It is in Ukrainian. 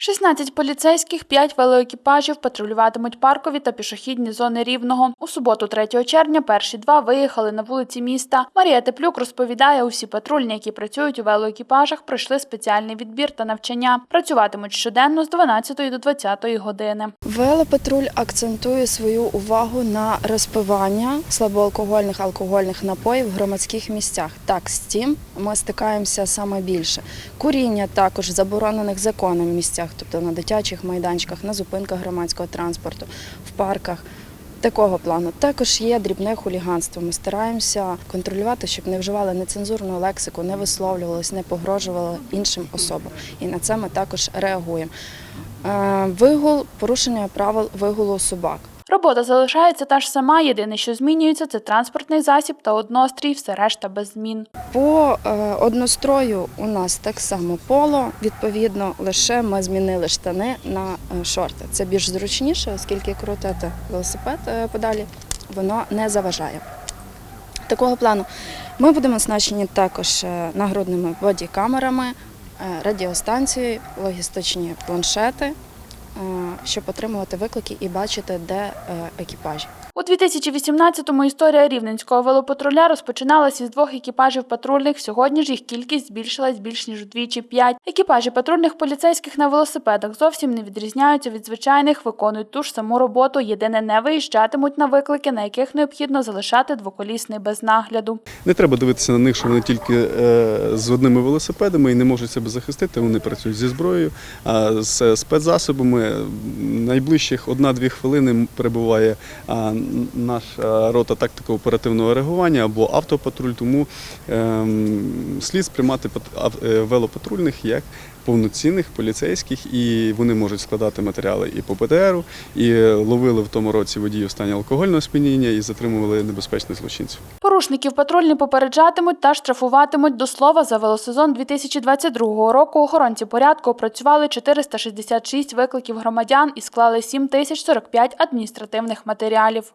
16 поліцейських, 5 велоекіпажів патрулюватимуть паркові та пішохідні зони Рівного. У суботу, 3 червня, перші два виїхали на вулиці міста. Марія Теплюк розповідає, усі патрульні, які працюють у велоекіпажах, пройшли спеціальний відбір та навчання. Працюватимуть щоденно з 12 до 20 години. Велопатруль акцентує свою увагу на розпивання слабоалкогольних алкогольних напоїв в громадських місцях. Так, з цим ми стикаємося саме більше. Куріння також заборонених законом місцях, тобто на дитячих майданчиках, на зупинках громадського транспорту, в парках. Такого плану також є дрібне хуліганство. Ми стараємося контролювати, щоб не вживали нецензурну лексику, не висловлювалися, не погрожували іншим особам. І на це ми також реагуємо. Е, Вигул, порушення правил вигулу собак. Робота залишається та ж сама. Єдине, що змінюється, це транспортний засіб та однострій, все решта без змін. По е, однострою у нас так само поло. Відповідно, лише ми змінили штани на е, шорти. Це більш зручніше, оскільки крутити велосипед е, подалі воно не заважає. Такого плану ми будемо оснащені також нагрудними бодікамерами, радіостанцією, логістичні планшети, щоб отримувати виклики і бачити, де е, екіпажі. У 2018-му історія рівненського велопатруля розпочиналася із двох екіпажів патрульних. Сьогодні ж їх кількість збільшилась більш ніж удвічі п'ять. Екіпажі патрульних поліцейських на велосипедах зовсім не відрізняються від звичайних, виконують ту ж саму роботу. Єдине не виїжджатимуть на виклики, на яких необхідно залишати двоколісний без нагляду. Не треба дивитися на них, що вони тільки е, з одними велосипедами і не можуть себе захистити. Вони працюють зі зброєю, а з спецзасобами. Найближчих одна-дві хвилини перебуває наша рота тактико-оперативного реагування або автопатруль. Тому ем, слід сприймати е, велопатрульних як повноцінних поліцейських, і вони можуть складати матеріали і по ПТРу, і ловили в тому році водіїв в стані алкогольного сп'яніння і затримували небезпечних злочинців. Порушників патрульні попереджатимуть та штрафуватимуть. До слова, за велосезон 2022 року охоронці порядку опрацювали 466 викликів громадян і склали 7045 адміністративних матеріалів.